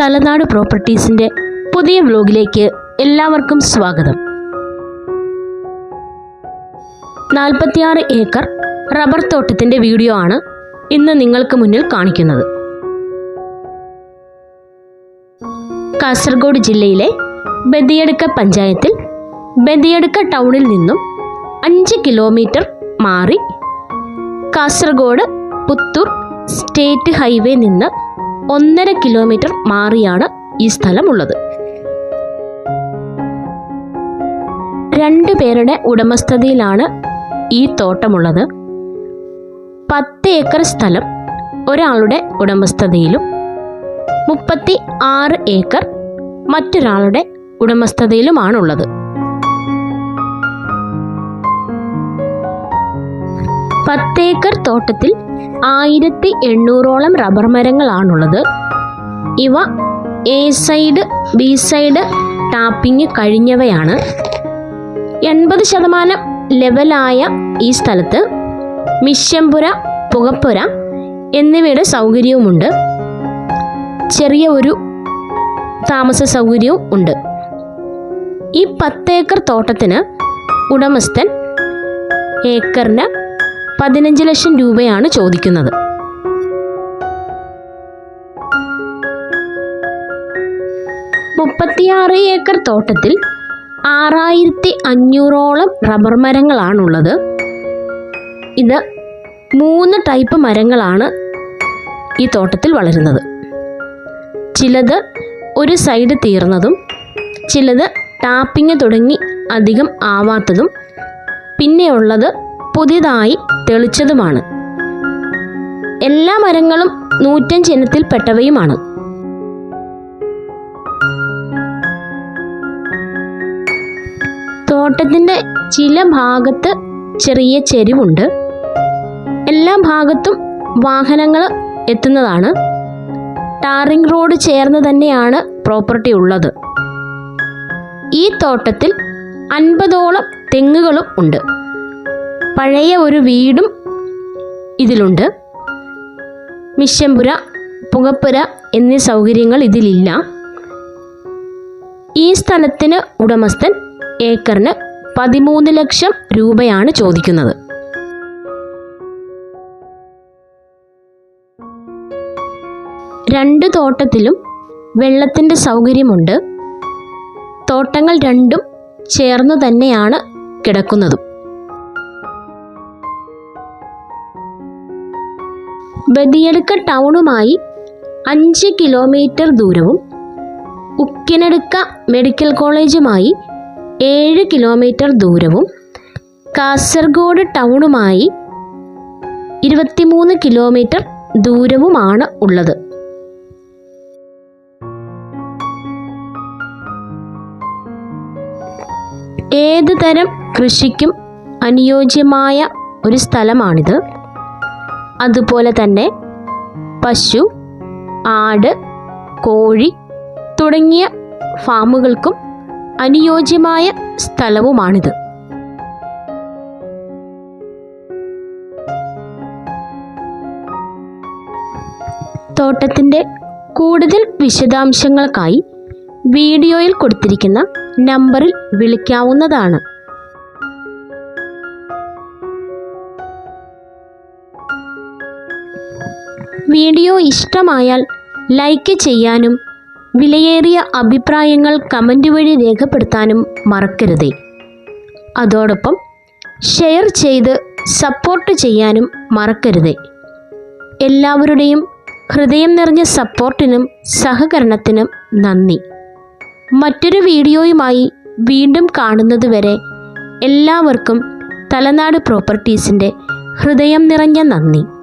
തലനാട് പ്രോപ്പർട്ടീസിന്റെ പുതിയ വ്ലോഗിലേക്ക് എല്ലാവർക്കും സ്വാഗതം. നാൽപ്പത്തിയാറ് ഏക്കർ റബ്ബർ തോട്ടത്തിന്റെ വീഡിയോ ആണ് ഇന്ന് നിങ്ങൾക്ക് മുന്നിൽ കാണിക്കുന്നത്. കാസർഗോഡ് ജില്ലയിലെ ബദിയടുക്ക പഞ്ചായത്തിൽ ബദിയടുക്ക ടൗണിൽ നിന്നും അഞ്ച് കിലോമീറ്റർ മാറി കാസർഗോഡ് പുത്തൂർ സ്റ്റേറ്റ് ഹൈവേ നിന്ന് ഒന്നര കിലോമീറ്റർ മാറിയാണ് ഈ സ്ഥലമുള്ളത്. രണ്ട് പേരുടെ ഉടമസ്ഥതയിലാണ് ഈ തോട്ടമുള്ളത്. പത്ത് ഏക്കർ സ്ഥലം ഒരാളുടെ ഉടമസ്ഥതയിലും മുപ്പത്തി ആറ് ഏക്കർ മറ്റൊരാളുടെ ഉടമസ്ഥതയിലുമാണുള്ളത്. പത്തേക്കർ തോട്ടത്തിൽ ആയിരത്തി എണ്ണൂറോളം റബ്ബർ മരങ്ങളാണുള്ളത്. ഇവ A side B side tapping കഴിഞ്ഞവയാണ്. എൺപത് ശതമാനം ലെവലായ ഈ സ്ഥലത്ത് മിഷ്യമ്പുര പുകപ്പുര എന്നിവയുടെ സൗകര്യവുമുണ്ട്. ചെറിയ ഒരു താമസ സൗകര്യവും ഉണ്ട്. ഈ പത്തേക്കർ തോട്ടത്തിന് ഉടമസ്ഥൻ ഏക്കറിന് പതിനഞ്ച് ലക്ഷം രൂപയാണ് ചോദിക്കുന്നത്. മുപ്പത്തിയാറ് ഏക്കർ തോട്ടത്തിൽ ആറായിരത്തി അഞ്ഞൂറോളം റബ്ബർ മരങ്ങളാണുള്ളത്. ഇത് മൂന്ന് ടൈപ്പ് മരങ്ങളാണ് ഈ തോട്ടത്തിൽ വളരുന്നത്. ചിലത് ഒരു സൈഡ് തീർന്നതും ചിലത് ടാപ്പിങ് തുടങ്ങി അധികം ആവാത്തതും പിന്നെയുള്ളത് പുതിയതായി തെളിച്ചതുമാണ്. എല്ലാ മരങ്ങളും നൂറ്റഞ്ച് ഇനത്തിൽപ്പെട്ടവയുമാണ് തോട്ടത്തിന്റെ ചില ഭാഗത്ത് ചെറിയ ചെരിവുണ്ട്. എല്ലാ ഭാഗത്തും വാഹനങ്ങൾ എത്തുന്നതാണ്. ടാറിംഗ് റോഡ് ചേർന്ന് തന്നെയാണ് പ്രോപ്പർട്ടി ഉള്ളത്. ഈ തോട്ടത്തിൽ അൻപതോളം തെങ്ങുകളും ഉണ്ട്. പഴയ ഒരു വീടും ഇതിലുണ്ട്. മിഷ്യമ്പുര പുകപ്പുര എന്നീ സൗകര്യങ്ങൾ ഇതിലില്ല. ഈ സ്ഥലത്തിന് ഉടമസ്ഥൻ ഏക്കറിന് പതിമൂന്ന് ലക്ഷം രൂപയാണ് ചോദിക്കുന്നത്. രണ്ട് തോട്ടത്തിലും വെള്ളത്തിന്റെ സൗകര്യമുണ്ട്. തോട്ടങ്ങൾ രണ്ടും ചേർന്നു തന്നെയാണ് കിടക്കുന്നതും. ബദിയടുക്ക ടൗണുമായി അഞ്ച് കിലോമീറ്റർ ദൂരവും ഉക്കിനടുക്ക മെഡിക്കൽ കോളേജുമായി ഏഴ് കിലോമീറ്റർ ദൂരവും കാസർഗോഡ് ടൗണുമായി ഇരുപത്തിമൂന്ന് കിലോമീറ്റർ ദൂരവുമാണ് ഉള്ളത്. ഏത് തരം കൃഷിക്കും അനുയോജ്യമായ ഒരു സ്ഥലമാണിത്. അതുപോലെ തന്നെ പശു ആട് കോഴി തുടങ്ങിയ ഫാമുകൾക്കും അനുയോജ്യമായ സ്ഥലവുമാണിത്. തോട്ടത്തിന്റെ കൂടുതൽ വിശദാംശങ്ങൾക്കായി വീഡിയോയിൽ കൊടുത്തിരിക്കുന്ന നമ്പറിൽ വിളിക്കാവുന്നതാണ്. വീഡിയോ ഇഷ്ടമായാൽ ലൈക്ക് ചെയ്യാനും വിലയേറിയ അഭിപ്രായങ്ങൾ കമന്റ് വഴി രേഖപ്പെടുത്താനും മറക്കരുതേ. അതോടൊപ്പം ഷെയർ ചെയ്ത് സപ്പോർട്ട് ചെയ്യാനും മറക്കരുതേ. എല്ലാവരുടെയും ഹൃദയം നിറഞ്ഞ സപ്പോർട്ടിനും സഹകരണത്തിനും നന്ദി. മറ്റൊരു വീഡിയോയുമായി വീണ്ടും കാണുന്നതുവരെ എല്ലാവർക്കും തലനാട് പ്രോപ്പർട്ടീസിന്റെ ഹൃദയം നിറഞ്ഞ നന്ദി.